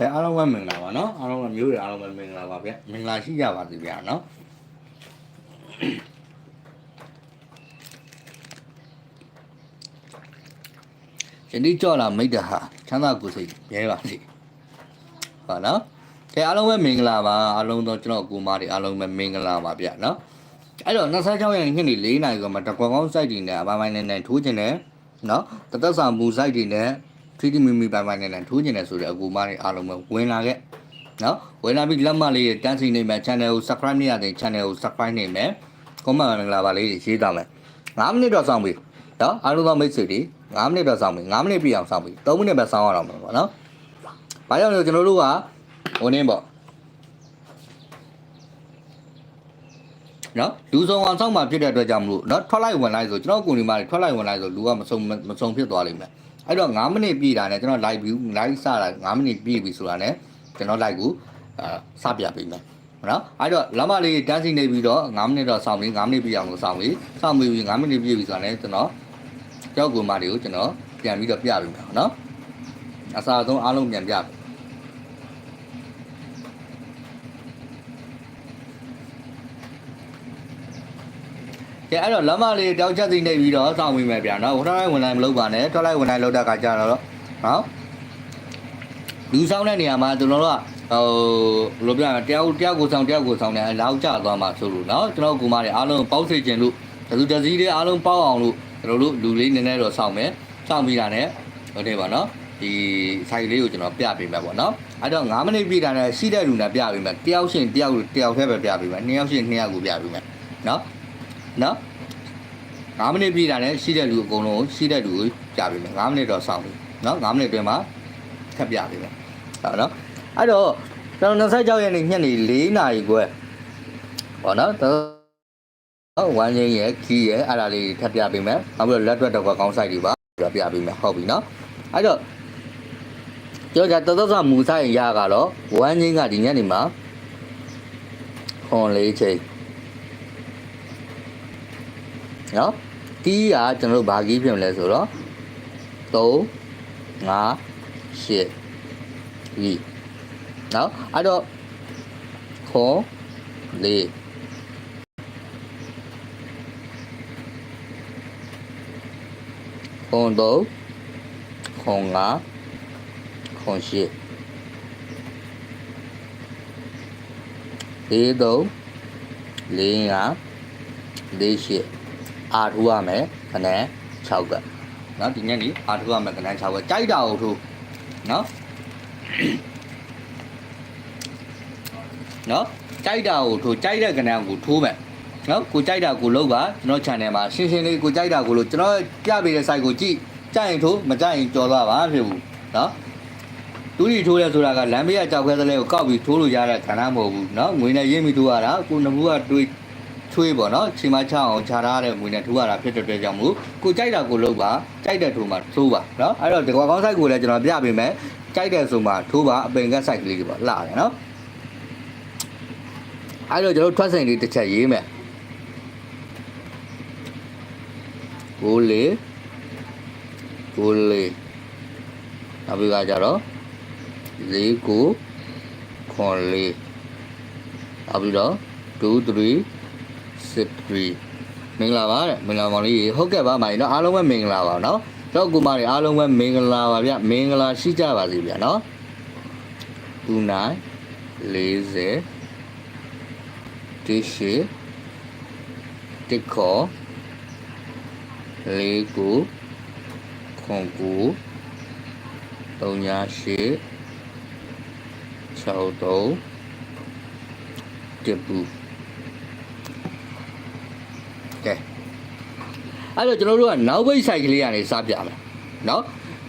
အဲအားလုံးပဲမင်္ဂလာပါနော်အားလုံးပဲမျိုးတွေအားလုံးပဲမင်္ဂလာပါဗျမင်္ဂလာရှိကြပါစေဗျာနော်ယနေ့ကြော်လာမိတ်တဟာချမ်းသာကိုယ်စိတ်ရဲပါစေဟုတ်နော်ကဲအားလုံးပဲမင်္ဂလာပါအားလုံးတော့ကျွန်တော်ကိုမားတွေအားလုံးပဲမင်္ဂလာပါဗျနော်အဲ့တော့26ရက်နေ့ညနေ4နာရီကမှတကွန်ကောင်းစိုက်တွေနဲ့အပိုင်းပိုင်းနဲ့နဲ့ထိုးကျင်တယ်နော်တသက်ဆောင်မူစိုက်တွေနဲ့ 3D မီမီပိုင်းပိုင်းနဲ့နဲ့ထိုးကျင်တယ်ဆိုတဲ့အကူမားတွေအားလုံးပဲဝင်လာခဲ့နော်ဝင်လာပြီးလက်မှတ်လေးတန်းစီနေမယ် channel ကို subscribe မရတဲ့ channel ကို subscribe နေမယ် comment မင်္ဂလာပါလေးရေးသားမယ်9မိနစ်တော့စောင့်ပြီနော်အားလုံးသောမိတ်ဆွေတွေ9မိနစ်တော့စောင့်ပြီ9မိနစ်ပြည့်အောင်စောင့်ပြီ3မိနစ်ပဲစောင့်ရအောင်ပေါ့နော်ဘာကြောင့်လဲကျွန်တော်တို့ကဟိုနေပေါ့နော်လူဆောင်အောင်စောင့်မှဖြစ်တဲ့အတွက်ကြောင့်မလို့နော်ထွက်လိုက်ဝင်လိုက်ဆိုကျွန်တော်ကိုယ်ဒီမှာထွက်လိုက်ဝင်လိုက်ဆိုလူကမစုံမစုံဖြစ်သွားလိမ့်မယ် အဲ့တော့9မိနစ်ပြည့်တာနဲ့ကျွန်တော် live view live စတာ9မိနစ်ပြည့်ပြီဆိုတာနဲ့ကျွန်တော် live ကိုအာစပြပေးမယ်နော်အဲ့တော့လမ်းမလေးတန်းစီနေပြီးတော့9မိနစ်တော့စောင့်ပြီး9မိနစ်ပြည့်အောင်လို့စောင့်ပြီးစောင့်ပြီး9မိနစ်ပြည့်ပြီဆိုတာနဲ့ကျွန်တော်ကြောက်ကူမတွေကိုကျွန်တော်ပြန်ပြီးတော့ပြပေးမယ်နော်အစားဆုံးအားလုံးပြန်ပြပေး ကဲအဲ့တော့လမ်းမလေးတောက်ချက်သိနေပြီးတော့စောင့်ပြီးမယ်ဗျာနော်ထွက်လိုက်ဝင်လိုက်မလုပ်ပါနဲ့ထွက်လိုက်ဝင်လိုက်လုပ်တဲ့အခါကျတော့နော်လူဆောင်တဲ့နေရာမှာကျွန်တော်တို့ကဟိုဘယ်လိုပြောရမလဲတယောက်တယောက်ကိုဆောင်တယောက်ကိုဆောင်တယ်အလောက်ကျသွားမှာဆိုလို့နော်ကျွန်တော်ကူမတွေအားလုံးပေါက်စေခြင်းလို့တသူတစည်းတွေအားလုံးပေါက်အောင်လို့ကျွန်တော်တို့လူလေးနည်းနည်းတော့ဆောင်မယ်ဆောင်ပြီးတာနဲ့ဟုတ်တယ်ပါနော်ဒီဆိုင်လေးကိုကျွန်တော်ပြပေးမယ်ပေါ့နော်အဲ့တော့9မိနစ်ပြည့်တာနဲ့ရှိတဲ့လူနဲ့ပြပေးမယ်တယောက်ရှင်တယောက်တယောက်တည်းပဲပြပေးမယ်နှစ်ယောက်ရှင်နှစ်ယောက်ကိုပြပေးမယ်နော် နော်9မိနစ်ပြည့်တာနဲ့ရှိတဲ့လူအကုန်လုံးရှိတဲ့လူကိုပြပေးမယ်9မိနစ်တော့ဆောင်ပြီနော်9မိနစ်အတွင်းမှာထပ်ပြပေးမယ်ဟုတ်နော်အဲ့တော့ကျွန်တော်26ရက်နေ့ညနေ4နာရီခွဲပေါ့နော်ဟုတ်ဝမ်းချင်းရဲ့ခီးရဲ့အဲ့ဒါလေးထပ်ပြပေးမယ်နောက်ပြီးတော့လက်တွက်တော့ကောင်းဆိုင်တွေပါပြပြပေးမယ်ဟုတ်ပြီနော်အဲ့တော့ကြောကြတော်တော်ဆမူဆိုင်ရကတော့ဝမ်းချင်းကဒီညနေမှာခွန်လေးချိန် နော်တီးကကျွန်တော်တို့ဘာကြီးပြင်လဲဆိုတော့3 5 8ဒီနော်အဲ့တော့ခွန်လေးခွန်တော့ခွန်ငါခွန်ရှိလေးတော့လေးငါလေးရှိ အာထူရမယ်ခဏ6ကနော်ဒီညနေအာထူရမယ်ခဏ6ကကြိုက်တာကိုထိုးနော်နော်ကြိုက်တာကိုထိုးကြိုက်တဲ့ကဏ္ဍကိုထိုးမယ်နော်ကိုကြိုက်တာကိုလုပ်ပါကျွန်တော် channel မှာရှင်းရှင်းလေးကိုကြိုက်တာကိုလို့ကျွန်တော်ပြပေးတဲ့ site ကိုကြည့်ကြိုက်ရင်ထိုးမကြိုက်ရင်ကြော်သွားပါဖြစ်ဘူးနော်တူရီထိုးရဲဆိုတာကလမ်းဘေးကကြောက်ခဲသလဲကိုကောက်ပြီးထိုးလို့ရတဲ့ခန္ဓာမဟုတ်ဘူးနော်ငွေနဲ့ရင်းပြီးထိုးရတာကိုနဘူးကတွေး ချွေးပေါ့နော်ချိန်မချအောင်ခြာထားတဲ့ငွေနဲ့ထိုးရတာဖြစ်တဲ့အတွက်ကြောင့်မို့ကိုကြိုက်တာကိုလုပ်ပါကြိုက်တဲ့ထိုးမှာထိုးပါနော်အဲ့တော့ဒီကွာကောင်း site ကိုလည်းကျွန်တော်ပြပေးမယ်ကြိုက်တဲ့ဆိုမှထိုးပါအပင်က site ကလေးတွေပေါ့လှတယ်နော်အဲ့တော့ကျွန်တော်ထွက်စိန်လေးတစ်ချက်ရေးမယ်ကိုလေးကိုလေးနောက်ပြီးကကြတော့လေးကိုခွန်လေးနောက်ပြီးတော့2 3 6 3မင်္ဂလာပါတဲ့မင်္ဂလာပါလေးဟုတ်ကဲ့ပါမိုင်နော်အားလုံးပဲမင်္ဂလာပါနော်တော့ကူမတွေအားလုံးပဲမင်္ဂလာပါဗျမင်္ဂလာရှိကြပါစေဗျနော်2 9 40တိရှိတိခောလေးကိုခွန်ကိုတုံညာရှိ6တုံးတပူ ကဲအဲ့တော့ကျွန်တော်တို့ကနောက်ဘိတ်ဆိုင်ကလေးကနေစပြမယ်နော်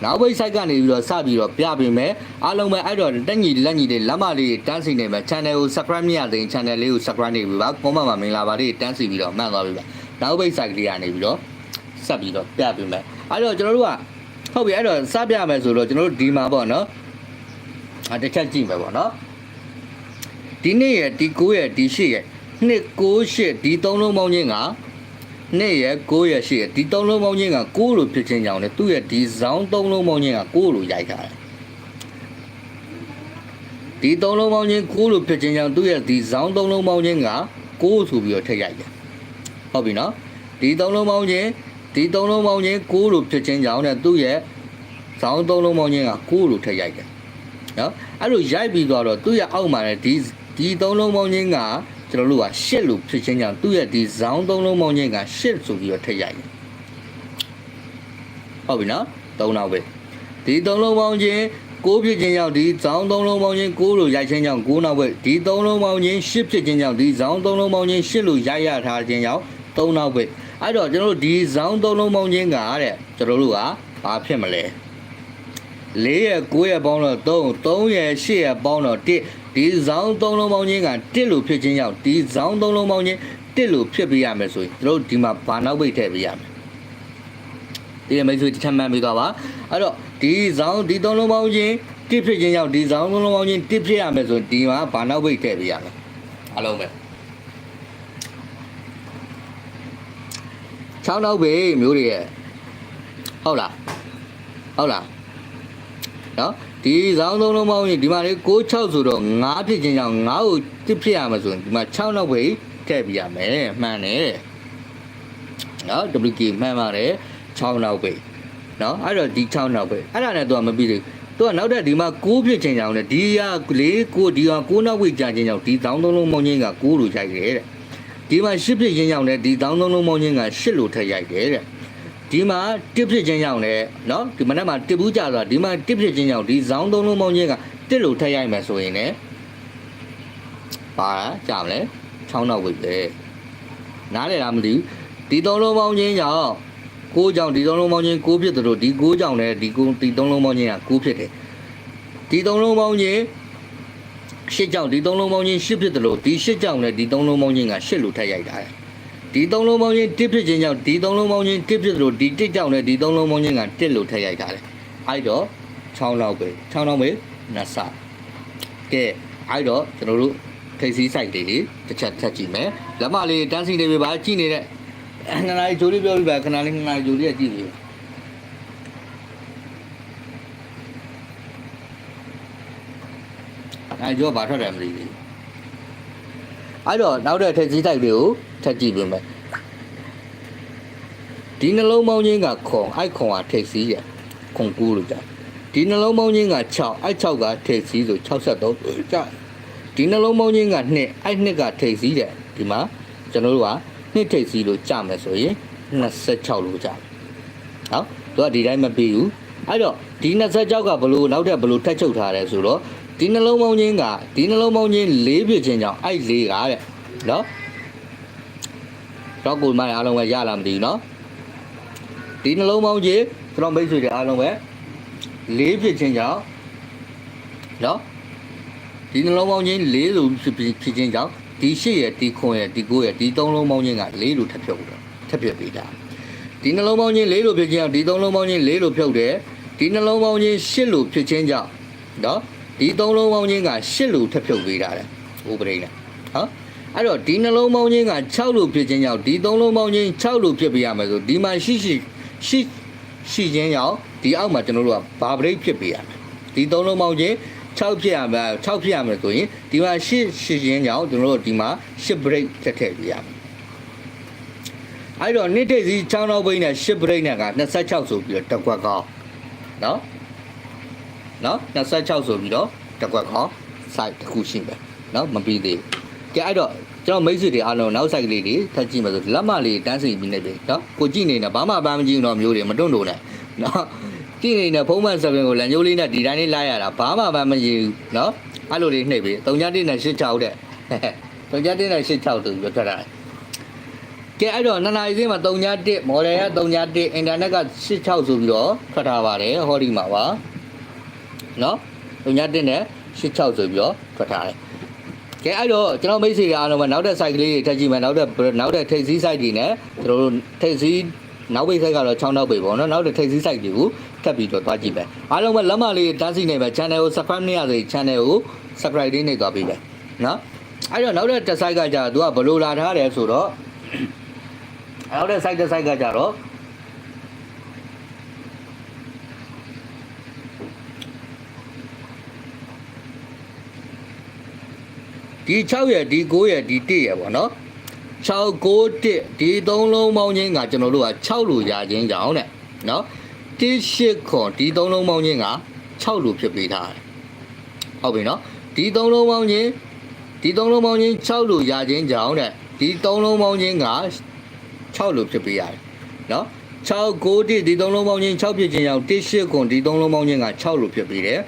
နောက်ဘိတ်ဆိုင်ကနေပြီးတော့စပြီးတော့ပြပေးမယ်အားလုံးပဲအဲ့တော့တက်ညီလက်ညီလေးလက်မလေးတန်းစီနေမယ် channel ကို subscribe မရသေးရင် channel လေးကို subscribe နေပြီပါ comment မှာမင်္ဂလာပါလေးတန်းစီပြီးတော့မှန်သွားပြီပါနောက်ဘိတ်ဆိုင်ကလေးကနေပြီးတော့ဆက်ပြီးတော့ပြပေးမယ်အဲ့တော့ကျွန်တော်တို့ကဟုတ်ပြီအဲ့တော့စပြမယ်ဆိုတော့ကျွန်တော်တို့ဒီမှာပေါ့နော်အတစ်ချက်ကြည့်မယ်ပေါ့နော်ဒီနေ့ရဲ့ဒီ9ရဲ့ဒီ10ရဲ့နှစ်9 8ဒီသုံးလုံးပေါင်းချင်းက နှစ်ရဲ့9ရဲ့10ရဲ့ဒီသုံးလုံးပေါင်းချင်းက9လို့ဖြစ်ချင်းကြောင်းလေသူ့ရဲ့ဒီဇောင်းသုံးလုံးပေါင်းချင်းက9လို့ရိုက်ထားတယ်ဒီသုံးလုံးပေါင်းချင်း9လို့ဖြစ်ခြင်းကြောင့်သူ့ရဲ့ဒီဇောင်းသုံးလုံးပေါင်းချင်းက9ဆိုပြီးတော့ထည့်ရိုက်တယ်ဟုတ်ပြီနော်ဒီသုံးလုံးပေါင်းချင်းဒီသုံးလုံးပေါင်းချင်း9လို့ဖြစ်ခြင်းကြောင့်တဲ့သူ့ရဲ့ဇောင်းသုံးလုံးပေါင်းချင်းက9လို့ထည့်ရိုက်တယ်နော်အဲ့လိုရိုက်ပြီးတော့သူ့ရဲ့အောက်မှာလည်းဒီဒီသုံးလုံးပေါင်းချင်းက ကျွန်တော်တို့က8လို့ဖြစ်ခြင်းကြောင့်သူ့ရဲ့ဒီဇောင်းသုံးလုံးပေါင်းချင်းက8ဆိုပြီးတော့ထည့်ရိုက်တယ်ဟုတ်ပြီနော်၃နောက်ပဲဒီသုံးလုံးပေါင်းချင်းကိုးဖြစ်ခြင်းကြောင့်ဒီဇောင်းသုံးလုံးပေါင်းချင်းကိုးလို့ရိုက်ခြင်းကြောင့်ကိုးနောက်ပဲဒီသုံးလုံးပေါင်းချင်းရှစ်ဖြစ်ခြင်းကြောင့်ဒီဇောင်းသုံးလုံးပေါင်းချင်းရှစ်လို့ရိုက်ရထားခြင်းကြောင့်သုံးနောက်ပဲအဲ့တော့ကျွန်တော်တို့ဒီဇောင်းသုံးလုံးပေါင်းချင်းကတဲ့ကျွန်တော်တို့ကဘာဖြစ်မလဲ၄ရဲ့9ရဲ့ပေါင်းတော့3 3ရဲ့8ရဲ့ပေါင်းတော့1 ဒီဇောင်းသုံးလုံးပေါင်းချင်းက1လို့ဖြစ်ခြင်းကြောင့်ဒီဇောင်းသုံးလုံးပေါင်းချင်း1လို့ဖြစ်ပေးရမယ်ဆိုရင်ကျွန်တော်တို့ဒီမှာဘာနောက်ပိတ်ထည့်ပေးရမယ်ဒီမိတ်ဆွေတစ်ချက်မှန်ပြီးတော့ပါအဲ့တော့ဒီဇောင်းဒီသုံးလုံးပေါင်းချင်းတစ်ဖြစ်ခြင်းကြောင့်ဒီဇောင်းသုံးလုံးပေါင်းချင်းတစ်ဖြစ်ရမယ်ဆိုရင်ဒီမှာဘာနောက်ပိတ်ထည့်ပေးရမယ်အလုံးပဲ6နောက်ပဲမျိုးတွေရဲ့ဟုတ်လားဟုတ်လားနော် ဒီဇောင်းသုံးလုံးပေါင်းရင်ဒီမှာလေ6 6ဆိုတော့9ဖြစ်ခြင်းကြောင့်9ကိုတစ်ဖြစ်ရမယ်ဆိုရင်ဒီမှာ6နောက်ပဲထည့်ပြရမယ်မှန်တယ်နော် WK မှန်ပါတယ်6နောက်ပဲနော်အဲ့တော့ဒီ6နောက်ပဲအဲ့ဒါနဲ့တော့မပြီးသေးသူကနောက်တဲ့ဒီမှာ6ဖြစ်ခြင်းကြောင့်လေဒီကလေး6ဒီက6နောက်ဝိကြာခြင်းကြောင့်ဒီဇောင်းသုံးလုံးပေါင်းခြင်းက6လို့ရိုက်တယ်တဲ့ဒီမှာ10ဖြစ်ခြင်းကြောင့်လေဒီဇောင်းသုံးလုံးပေါင်းခြင်းက10လို့ထည့်ရိုက်တယ်တဲ့ ဒီမှာတစ်ဖြစ်ခြင်းကြောင့်လေနော်ဒီမနေ့မှာတစ်ဘူးကြဆိုတာဒီမှာတစ်ဖြစ်ခြင်းကြောင့်ဒီဇောင်းသုံးလုံးပေါင်းခြင်းကတစ်လို့ထည့်ရိုက်မယ်ဆိုရင်လည်းပါကြမလဲ6နောက်ဝိပဲနားလေလားမသိဘူးဒီသုံးလုံးပေါင်းခြင်းကြောင့်ကိုးကြောင့်ဒီသုံးလုံးပေါင်းခြင်းကိုးဖြစ်တယ်လို့ဒီကိုးကြောင့်လည်းဒီကိုးဒီသုံးလုံးပေါင်းခြင်းကကိုးဖြစ်တယ်ဒီသုံးလုံးပေါင်းခြင်းရှစ်ကြောင့်ဒီသုံးလုံးပေါင်းခြင်းရှစ်ဖြစ်တယ်လို့ဒီရှစ်ကြောင့်လည်းဒီသုံးလုံးပေါင်းခြင်းကရှစ်လို့ထည့်ရိုက်တာတယ် ဒီသုံးလုံးပေါင်းခြင်းတစ်ဖြစ်ခြင်းကြောင့်ဒီသုံးလုံးပေါင်းခြင်းတစ်ဖြစ်တယ်လို့ဒီတစ်ကြောင့်လည်းဒီသုံးလုံးပေါင်းခြင်းကတစ်လို့ထည့်ရိုက်တာတယ်အဲ့တော့6လောက်ပဲ6လောက်ပဲနှစ်ဆကဲအဲ့တော့ကျွန်တော်တို့ထိပ်စည်းဆိုင်တွေတစ်ချက်ထပ်ကြည့်မယ်လက်မလေးတန်းစီနေပြီပါကြည့်နေတဲ့နှစ်နာရီဂျိုးလေးပြောပြပါခဏလေးနှစ်နာရီဂျိုးလေးကြည့်ပြီအဲကျော်ဘာထွက်တယ်မသိဘူးအဲ့တော့နောက်တဲ့ထိပ်စည်းတိုက်တွေကို ထပ်ကြည့်ပြင်မယ်ဒီနှလုံးပေါင်းချင်းကခွန်အဲ့ခွန်ကထိပ်စည်းရခွန်ကူးလို့ကြာဒီနှလုံးပေါင်းချင်းက6အဲ့6ကထိပ်စည်းဆို63ကြာဒီနှလုံးပေါင်းချင်းက2အဲ့2ကထိပ်စည်းတယ်ဒီမှာကျွန်တော်တို့က2ထိပ်စည်းလို့ကြာမယ်ဆိုရင်26လို့ကြာနော်သူကဒီတိုင်းမပြီးဘူးအဲ့တော့ဒီ26ကဘလို့နောက်ထပ်ဘလို့ထပ်ချုပ်ထားတယ်ဆိုတော့ဒီနှလုံးပေါင်းချင်းကဒီနှလုံးပေါင်းချင်း၄ပြည့်ချင်းကြောင့်အဲ့၄ကတဲ့နော် တော့ကိုမအားလုံးပဲရလာမသိဘူးနော်ဒီနှလုံးပေါင်းချင်းကျွန်တော်မိတ်ဆွေတွေအားလုံးပဲ၄ပြည့်ချင်းကြောင့်နော်ဒီနှလုံးပေါင်းချင်း၄လို့ဖြစ်ချင်းကြောင့်ဒီ၈ရဲ့ဒီ9ရဲ့ဒီ9ရဲ့ဒီ3လုံးပေါင်းချင်းက၄လို့ထပ်ဖြုတ်တော့ထပ်ဖြုတ်ပေးတာဒီနှလုံးပေါင်းချင်း၄လို့ဖြစ်ချင်းကြောင့်ဒီ3လုံးပေါင်းချင်း၄လို့ဖြုတ်တယ်ဒီနှလုံးပေါင်းချင်း၈လို့ဖြစ်ချင်းကြောင့်နော်ဒီသုံးလုံးပေါင်းချင်းက8လို့ထပ်ဖြုတ်ပေးတာလေဥပဒေနဲ့ဟော အဲ့တော့ဒီနှလုံးပေါင်းချင်းက6လို့ဖြစ်ခြင်းကြောင့်ဒီသုံးလုံးပေါင်းချင်း6လို့ဖြစ်ပေးရမယ်ဆိုဒီမှာရှိရှိရှိရှိခြင်းကြောင့်ဒီအောက်မှာကျွန်တော်တို့ကဘာဘရိတ်ဖြစ်ပေးရမယ်ဒီသုံးလုံးပေါင်းချင်း6ဖြစ်ရမယ်6ဖြစ်ရမယ်ဆိုရင်ဒီမှာ8ရှိခြင်းကြောင့်ကျွန်တော်တို့ဒီမှာ8ဘရိတ်ထည့်ထည့်ပေးရမယ်အဲ့တော့နှစ်ထိပ်စီ6နောက်ဘိန်းနဲ့8ဘရိတ်နဲ့က26ဆိုပြီးတော့တက်ကွက်ကောင်းနော်နော်26ဆိုပြီးတော့တစ်ကွက်ခေါ site တစ်ခုရှိမယ်နော်မပြီးသေးဘူး ကဲအဲ့တော့ကျွန်တော်မိတ်ဆွေတွေအားလုံးနောက် site လေးတွေထပ်ကြည့်မယ်ဆိုလက်မလေးတန်းစီပြီးနေပြီနော်ကိုကြည့်နေတယ်ဘာမှပန်းမကြည့်တော့မျိုးတွေမတွန့်လို့နဲ့နော်ကြည့်နေတဲ့ဖုံးမဆပင်ကိုလမ်းကျိုးလေးနဲ့ဒီတိုင်းလေးလိုက်ရတာဘာမှပန်းမကြည့်ဘူးနော်အဲ့လိုလေးနှိပ်ပြီ3.1နဲ့86တဲ့3.1နဲ့86တူပြီးထွက်တာကဲအဲ့တော့နှစ်နာရီစင်းမှာ3.1 model က3.1 internet က86ဆိုပြီးတော့ထွက်ထားပါတယ်ဟောဒီမှာပါနော်။ညတက်နဲ့86ဆိုပြီးတော့ထွက်ထားတယ်။ ကဲအဲ့တော့ကျွန်တော်မိတ်ဆွေတွေအားလုံးကနောက်တဲ့ site ကလေးတွေထပ်ကြည့်မယ်နောက်တဲ့နောက်တဲ့ထိပ်စည်း site တွေနဲ့ကျွန်တော်တို့ထိပ်စည်းနောက်ပိတ် site ကတော့6နောက်ပိတ်ပေါ့နော်နောက်တဲ့ထိပ်စည်း site တွေကိုထပ်ပြီးတော့သွားကြည့်မယ်။အားလုံးပဲလက်မလေးတန်းစီနေမယ် channel ကို subscribe နေရစေ channel ကို subscribe လေးနေသွားပြီးပဲ။နော်။အဲ့တော့နောက်တဲ့ site ကကြာသူကဘယ်လိုလာထားတယ်ဆိုတော့နောက်တဲ့ site တဲ့ site ကကြတော့ ဒီ6ရဲ့ဒီ9ရဲ့ဒီ1ရဲ့ပေါ့နော်6 9 1ဒီသုံးလုံးပေါင်းချင်းကကျွန်တော်တို့က6လို့ရခြင်းကြောင့်တဲ့နော်1 8ခွန်ဒီသုံးလုံးပေါင်းချင်းက6လို့ဖြစ်ပေးထားတယ်ဟုတ်ပြီနော်ဒီသုံးလုံးပေါင်းချင်းဒီသုံးလုံးပေါင်းချင်း6လို့ရခြင်းကြောင့်တဲ့ဒီသုံးလုံးပေါင်းချင်းက6လို့ဖြစ်ပေးရတယ်နော်6 9 1ဒီသုံးလုံးပေါင်းချင်း6ဖြစ်ခြင်းကြောင့်1 8ခွန်ဒီသုံးလုံးပေါင်းချင်းက6လို့ဖြစ်ပေးတယ်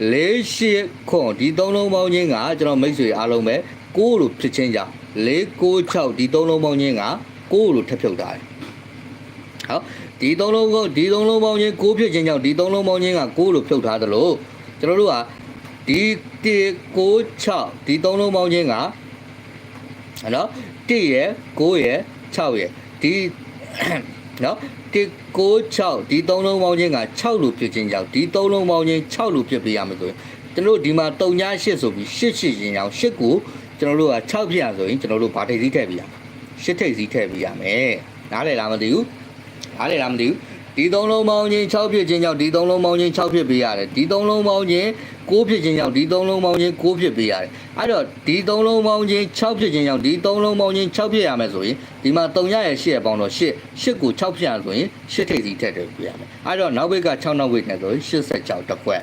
၄ရှစ်ခွန်ဒီသုံးလုံးပေါင်းချင်းကကျွန်တော်မိတ်ဆွေအားလုံးပဲ6လို့ဖြစ်ခြင်းကြောင့်၄9 6ဒီသုံးလုံးပေါင်းချင်းက6လို့ထပ်ဖြုတ်တာတယ်ဟောဒီသုံးလုံးကိုဒီသုံးလုံးပေါင်းချင်း6ဖြစ်ခြင်းကြောင့်ဒီသုံးလုံးပေါင်းချင်းက6လို့ဖြုတ်ထားသလိုကျွန်တော်တို့ကဒီ1 9 6ဒီသုံးလုံးပေါင်းချင်းကနော်1ရယ်9ရယ်6ရယ်ဒီ နော်1 9 6ဒီသုံးလုံးပေါင်းချင်းက6လို့ဖြစ်ခြင်းကြောင့်ဒီသုံးလုံးပေါင်းချင်း6လို့ဖြစ်ပေးရမယ်ဆိုရင်ကျွန်တော်တို့ဒီမှာ3ည8ဆိုပြီး8ရှိခြင်းကြောင့်8ကိုကျွန်တော်တို့က6ဖြစ်ရဆိုရင်ကျွန်တော်တို့ဗာထိပ်စည်းထည့်ပေးရမယ်8ထိပ်စည်းထည့်ပေးရမယ်နားလည်လားမသိဘူးနားလည်လားမသိဘူး ဒီသုံးလုံးပေါင်းချင်း6ဖြစ်ခြင်းကြောင့်ဒီသုံးလုံးပေါင်းချင်း6ဖြစ်ပေးရတယ်ဒီသုံးလုံးပေါင်းချင်း9ဖြစ်ခြင်းကြောင့်ဒီသုံးလုံးပေါင်းချင်း9ဖြစ်ပေးရတယ်အဲ့တော့ဒီသုံးလုံးပေါင်းချင်း6ဖြစ်ခြင်းကြောင့်ဒီသုံးလုံးပေါင်းချင်း6ဖြစ်ရမယ်ဆိုရင်ဒီမှာ3ရရဲ့8ရဲ့ပေါင်းတော့8 8ကို6ဖြစ်ရဆိုရင်8ထိပ်စီထည့်ထည့်ပေးရမယ်အဲ့တော့နောက်ဘက်က6နောက်ဘက်နဲ့ဆိုရင်86တစ်ခွက်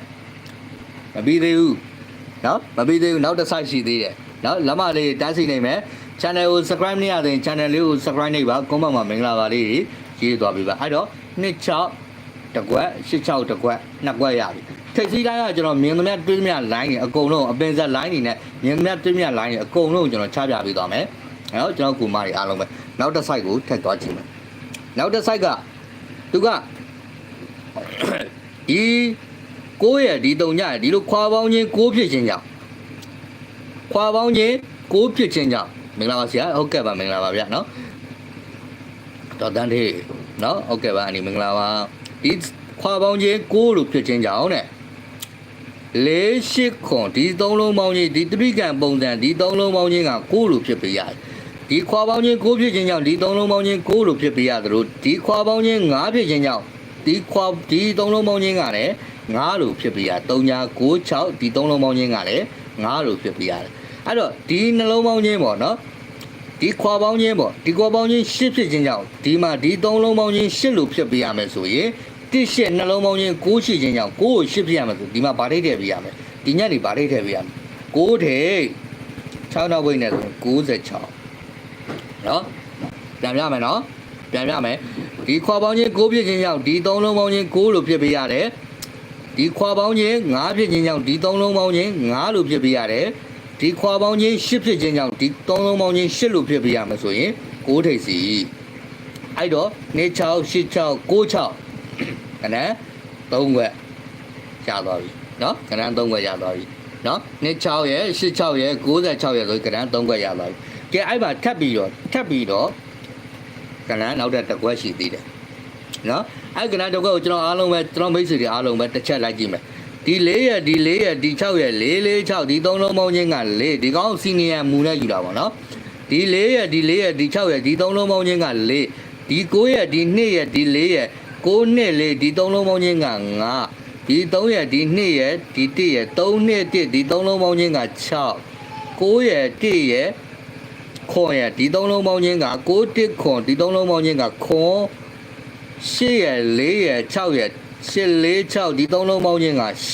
မပြီးသေးဘူးနော်မပြီးသေးဘူးနောက်တစ်ဆိုင်ရှိသေးတယ်နော်လက်မလေးတန်းစီနေမယ် channel ကို subscribe နေရတဲ့ channel လေးကို subscribe နေပါ comment မှာမင်္ဂလာပါလေးရေးသွားပြီပါအဲ့တော့ 26တကွက်86တကွက်နှစ်ကွက်ရပြီထိပ်စီးတိုင်းကကျွန်တော်မြင်သမျှတွေးသမျှ line တွေအကုန်လုံးအပင်ဆက် line တွေနဲ့မြင်သမျှတွေးသမျှ line တွေအကုန်လုံးကျွန်တော်ချပြပေးသွားမယ်အဲ့တော့ကျွန်တော်ကူမတွေအားလုံးပဲနောက်တစ် site ကိုထည့်သွားကြည့်မယ်နောက်တစ် site ကသူကဒီကိုယ့်ရဲ့ဒီတုံညရဲ့ဒီလိုခွာပေါင်းချင်းကိုးဖြစ်ခြင်းကြောင့်ခွာပေါင်းချင်းကိုးဖြစ်ခြင်းကြောင့်မင်္ဂလာပါဆရာဟုတ်ကဲ့ပါမင်္ဂလာပါဗျာနော်တော်တန်းသေး နော်ဟုတ်ကဲ့ပါအနီမင်္ဂလာပါဒီခွာပေါင်းချင်းကိုးလို့ဖြစ်ခြင်းကြောင့်တဲ့လေးရှိခွန်ဒီသုံးလုံးပေါင်းချင်းဒီတပိကံပုံစံဒီသုံးလုံးပေါင်းချင်းကကိုးလို့ဖြစ်ပေးရတယ်ဒီခွာပေါင်းချင်းကိုးဖြစ်ခြင်းကြောင့်ဒီသုံးလုံးပေါင်းချင်းကိုးလို့ဖြစ်ပေးရသလိုဒီခွာပေါင်းချင်း၅ဖြစ်ခြင်းကြောင့်ဒီခွာဒီသုံးလုံးပေါင်းချင်းကလည်း9လို့ဖြစ်ပေးရ3ညာ9 6ဒီသုံးလုံးပေါင်းချင်းကလည်း9လို့ဖြစ်ပေးရတယ်အဲ့တော့ဒီနှလုံးပေါင်းချင်းပေါ့နော် ဒီခွာပေါင်းချင်းပေါ့ဒီခွာပေါင်းချင်း10ဖြစ်ခြင်းကြောင့်ဒီမှာဒီသုံးလုံးပေါင်းချင်း10လို့ဖြစ်ပေးရမယ်ဆိုရင်တစ်ရှစ်နှလုံးပေါင်းချင်း9ရှိခြင်းကြောင့်9ကို10ဖြစ်ရမယ်ဆိုဒီမှာဗာထိတ်ထည့်ပေးရမယ်ဒီညက်နေဗာထိတ်ထည့်ပေးရမယ်9ထိတ်6နောက်ဝိတ်နဲ့ဆိုရင်96နော်ပြန်ပြမယ်နော်ပြန်ပြမယ်ဒီခွာပေါင်းချင်း9ဖြစ်ခြင်းကြောင့်ဒီသုံးလုံးပေါင်းချင်း9လို့ဖြစ်ပေးရတယ်ဒီခွာပေါင်းချင်း9ဖြစ်ခြင်းကြောင့်ဒီသုံးလုံးပေါင်းချင်း9လို့ဖြစ်ပေးရတယ် ဒီခွာပေါင်းချင်း10ဖြစ်ခြင်းကြောင့်ဒီသုံးလုံးပေါင်းချင်း10လို့ဖြစ်ပေးရမယ်ဆိုရင်9ထိပ်စီအဲ့တော့နေ6 8 6 9 6ကနန်း3ခွက်ရသွားပြီနော်ကနန်း3ခွက်ရသွားပြီနော်နေ6ရဲ့8 6ရဲ့96ရဲ့ဆိုကနန်း3ခွက်ရသွားပြီကဲအဲ့မှာထပ်ပြီးတော့ထပ်ပြီးတော့ကနန်းနောက်တဲ့တစ်ခွက်ရှိသေးတယ်နော်အဲ့ကနန်းတစ်ခွက်ကိုကျွန်တော်အားလုံးပဲကျွန်တော်မိတ်ဆွေတွေအားလုံးပဲတစ်ချက်လိုက်ကြည့်မယ် ဒီ၄ရက်ဒီ၄ရက်ဒီ6ရက်၄၄6ဒီ3လုံးပေါင်းချင်းက၄ဒီကောင်းစီနီယံမူနဲ့ယူတာပေါ့နော်ဒီ၄ရက်ဒီ၄ရက်ဒီ6ရက်ဒီ3လုံးပေါင်းချင်းက၄ဒီ9ရက်ဒီ2ရက်ဒီ4ရက်9နှစ်၄ဒီ3လုံးပေါင်းချင်းက9ဒီ3ရက်ဒီ2ရက်ဒီ1ရက်3နှစ်1ဒီ3လုံးပေါင်းချင်းက6 9ရက်1ရက်ခွန်ရက်ဒီ3လုံးပေါင်းချင်းက6 1ခွန်ဒီ3လုံးပေါင်းချင်းကခွန်8ရက်4ရက်6ရက် 8 4 6ဒီ3လုံးပေါင်းချင်းက8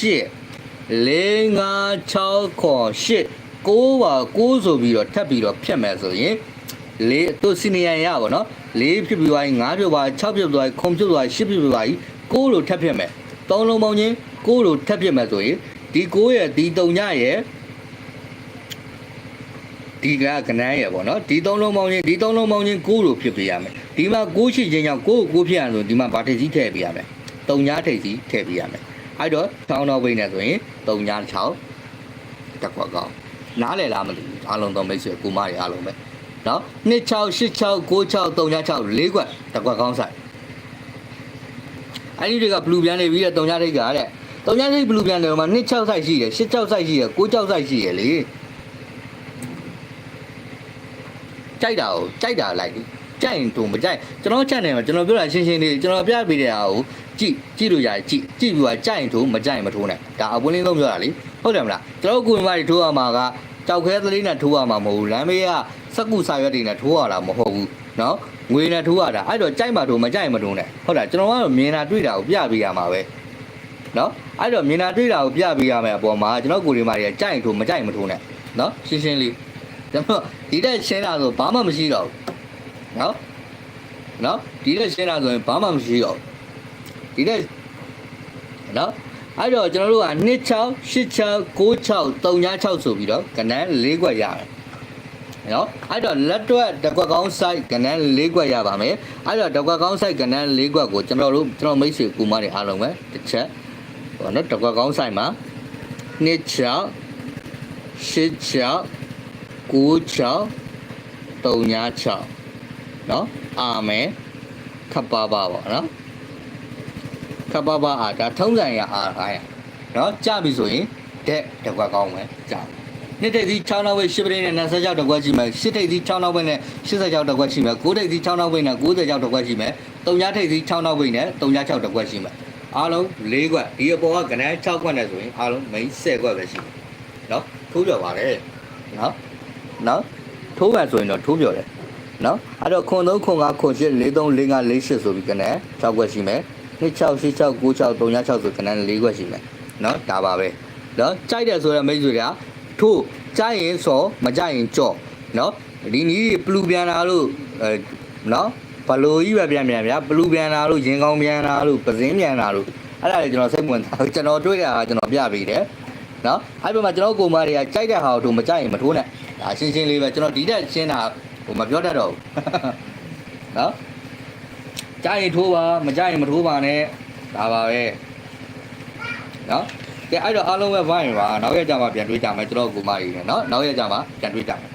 4 5 6ခွန်8 9ပါ9ဆိုပြီးတော့ထပ်ပြီးတော့ဖြတ်မယ်ဆိုရင်လေးသူစီနီယံရပါတော့၄ဖြစ်ပြီးသွားရင်၅ဖြစ်သွား6ဖြစ်သွားခွန်ဖြစ်သွား10ဖြစ်သွား9လို့ထပ်ဖြတ်မယ်3လုံးပေါင်းချင်း9လို့ထပ်ဖြတ်မယ်ဆိုရင်ဒီ9ရဲ့ဒီ3ညရဲ့ဒီကကနန်းရယ်ပေါ့နော်ဒီသုံးလုံးပေါင်းချင်းဒီသုံးလုံးပေါင်းချင်း9လို့ဖြစ်ပေးရမယ်ဒီမှာ9ရှိခြင်းကြောင့်9ကို9ဖြစ်ရဆိုဒီမှာဗာထိပ်စီးထည့်ပေးရမယ် 3ညထိပ်စီးထည့်ပေးရမယ်အဲ့တော့ချောင်းတော့ဝိနေဆိုရင်3ည6တက်ခွက်ကောင်းနားလည်လားမသိဘူးအားလုံးတော့မိတ်ဆွေကူမတွေအားလုံးပဲနော်2686 96 36လေးခွက်တက်ခွက်ကောင်းဆိုင်အဲ့ဒီတွေကဘလူးပြန်နေပြီးတော့3ညထိပ်ကတဲ့3ညထိပ်ဘလူးပြန်တယ်မှာ26ဆိုင်ရှိတယ်86ဆိုင်ရှိတယ်96ဆိုင်ရှိတယ်လေကြိုက်တာကိုကြိုက်တာလိုက်ဒီကြိုက်ရင်တူမကြိုက်ကျွန်တော်ချက်နေမှာကျွန်တော်ပြောတာရှင်းရှင်းလေးကျွန်တော်ပြပေးတဲ့ဟာကို ကြည့်ကြည့်လို့ရတယ်ကြည့်ကြည့်ပြီးတော့ကြိုက်ရင်တူမကြိုက်ရင်မထိုးနဲ့ဒါအပွင့်လင်းဆုံးပြောတာလေဟုတ်တယ်မလားကျွန်တော်ကိုယ်မကြီးထိုးရမှာကတောက်ခဲသလေးနဲ့ထိုးရမှာမဟုတ်ဘူးလမ်းမေးကစက်ကူစာရွက်တွေနဲ့ထိုးရတာမဟုတ်ဘူးနော်ငွေနဲ့ထိုးရတာအဲ့တော့ကြိုက်မှထိုးမကြိုက်မထိုးနဲ့ဟုတ်လားကျွန်တော်ကတော့မြင်တာတွေ့တာကိုပြပေးရမှာပဲနော်အဲ့တော့မြင်တာတွေ့တာကိုပြပေးရမယ်အပေါ်မှာကျွန်တော်ကိုယ်ဒီမှာတွေကကြိုက်ရင်ထိုးမကြိုက်မထိုးနဲ့နော်ရှင်းရှင်းလေးကျွန်တော်ဒီတက်ရှင်းတာဆိုဘာမှမရှိတော့ဘူးနော်နော်ဒီတက်ရှင်းတာဆိုရင်ဘာမှမရှိတော့ဘူး ဒီတက်နော်အဲ့တော့ကျွန်တော်တို့က26 86 96 36ဆိုပြီးတော့ကဏ္ဍ၄ခွက်ရတယ်နော်အဲ့တော့လက်တွက်တစ်ခွက်ကောင်း site ကဏ္ဍ၄ခွက်ရပါမယ်အဲ့တော့တစ်ခွက်ကောင်း site ကဏ္ဍ၄ခွက်ကိုကျွန်တော်တို့ကျွန်တော်မိတ်ဆွေကူမတွေအားလုံးပဲတစ်ချက်ဟောနော်တစ်ခွက်ကောင်း site မှာ26 86 96 36နော်အာမယ်ခပ်ပါပါပေါ့နော် ခပ်ပါပါအာဒါထုံးစံရအားခိုင်းရနော်ကြပြီဆိုရင်တဲ့တစ်ခွက်ကောင်းပဲကြနှစ်တိတ်သီး6နောက်ဝဲ10ပရိနဲ့26တကွက်ရှိမယ်10တိတ်သီး6နောက်ဝဲနဲ့86တကွက်ရှိမယ်9တိတ်သီး6နောက်ဝဲနဲ့96တကွက်ရှိမယ်3ညတိတ်သီး6နောက်ဝဲနဲ့36တကွက်ရှိမယ်အားလုံး၄ခွက်ဒီအပေါ်ကကဏ္ဍ6ခွက်နဲ့ဆိုရင်အားလုံး main 10ခွက်ပဲရှိမယ်နော်ထိုးပြပါလေနော်နော်ထိုးမှဆိုရင်တော့ထိုးပြတယ်နော်အဲ့တော့ခွန်3ခွန်5ခွန်8 4 3 4 5 4 8ဆိုပြီးကဏ္ဍ6ခွက်ရှိမယ် 26 86 96 36ဆိုကဏ္ဍ4ခွက်ရှိမယ်နော်ဒါပါပဲနော်ကြိုက်တယ်ဆိုတော့မိတ်ဆွေကထိုးကြိုက်ရင်စော်မကြိုက်ရင်ကြော့နော်ဒီနီးပလူပြန်လာလို့အဲနော်ဘလိုကြီးပဲပြန်ပြန်ဗျာပလူပြန်လာလို့ရင်ကောင်းပြန်လာလို့ပစင်းပြန်လာလို့အဲ့ဒါလေကျွန်တော်စိတ်ဝင်စားကျွန်တော်တွေ့တာကကျွန်တော်ပြပေးတယ်နော်အဲ့ဒီမှာကျွန်တော်ကိုမတွေကကြိုက်တဲ့ဟာကိုတို့မကြိုက်ရင်မထိုးနဲ့ဒါရှင်းရှင်းလေးပဲကျွန်တော်ဒီတက်ရှင်းတာဟိုမပြောတတ်တော့ဘူးနော် ကြိုက်ရင်ထိုးပါမကြိုက်ရင်မထိုးပါနဲ့ဒါပါပဲနော်ကဲအဲ့တော့အားလုံးပဲဘိုင်းပါနောက်ရက်ကြမှာပြန်တွေ့ကြမယ်ကျွန်တော်ကိုမကြီးနဲ့နော်နောက်ရက်ကြမှာပြန်တွေ့ကြမယ်